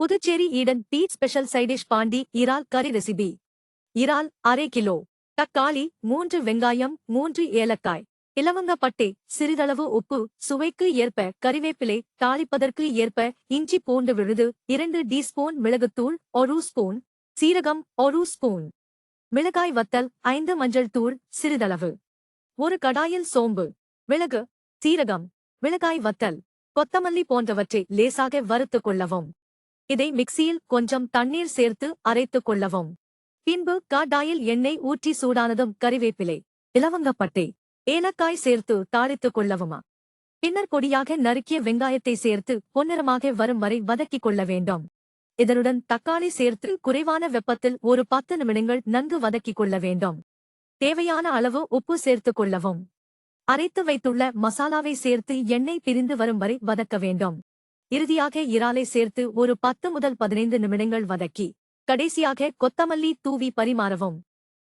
புதுச்சேரி ஈடன் பீட் special side dish Pondy இறால் கறி ரெசிபி. இறால் அரை கிலோ. தக்காளி மூன்று வெங்காயம் மூன்று ஏலக்காய். இலவங்கப்பட்டை சிறிதளவு உப்பு சுவைக்கு ஏற்ப கறிவேப்பிலை தாளிப்பதற்கு ஏற்ப இஞ்சி பூண்டு விழுது இரண்டு டீஸ்பூன் மிளகுத்தூள் ஒரு ஸ்பூன். சீரகம் ஒரு ஸ்பூன். மிளகாய் வத்தல் ஐந்து மஞ்சள் தூள் சிறிதளவு. ஒரு கடாயில் சோம்பு. மிளகு சீரகம் மிளகாய் வத்தல். கொத்தமல்லி போன்றவற்றை லேசாக வறுத்துக் கொள்ளவும். இதை மிக்சியில் கொஞ்சம் தண்ணீர் சேர்த்து அரைத்துக் கொள்ளவும். பின்பு காட்டாயில் எண்ணெய் ஊற்றி சூடானதும் கறிவேப்பிலை இலவங்கப்பட்டை ஏலக்காய் சேர்த்து தாளித்துக் கொள்ளவுமா? பின்னர் பொடியாக நறுக்கிய வெங்காயத்தை சேர்த்து பொன்னிறமாக வரும் வரை வதக்கிக் கொள்ள வேண்டும். இதனுடன் தக்காளி சேர்த்து குறைவான வெப்பத்தில் ஒரு பத்து நிமிடங்கள் நன்கு வதக்கிக் கொள்ள வேண்டும். தேவையான அளவு உப்பு சேர்த்துக் கொள்ளவும். அரைத்து வைத்துள்ள மசாலாவை சேர்த்து எண்ணெய் பிரிந்து வரும் வரை வதக்க வேண்டும். இறுதியாக இறாலை சேர்த்து ஒரு பத்து முதல் பதினைந்து நிமிடங்கள் வதக்கி கடைசியாக கொத்தமல்லி தூவி பரிமாறவும்.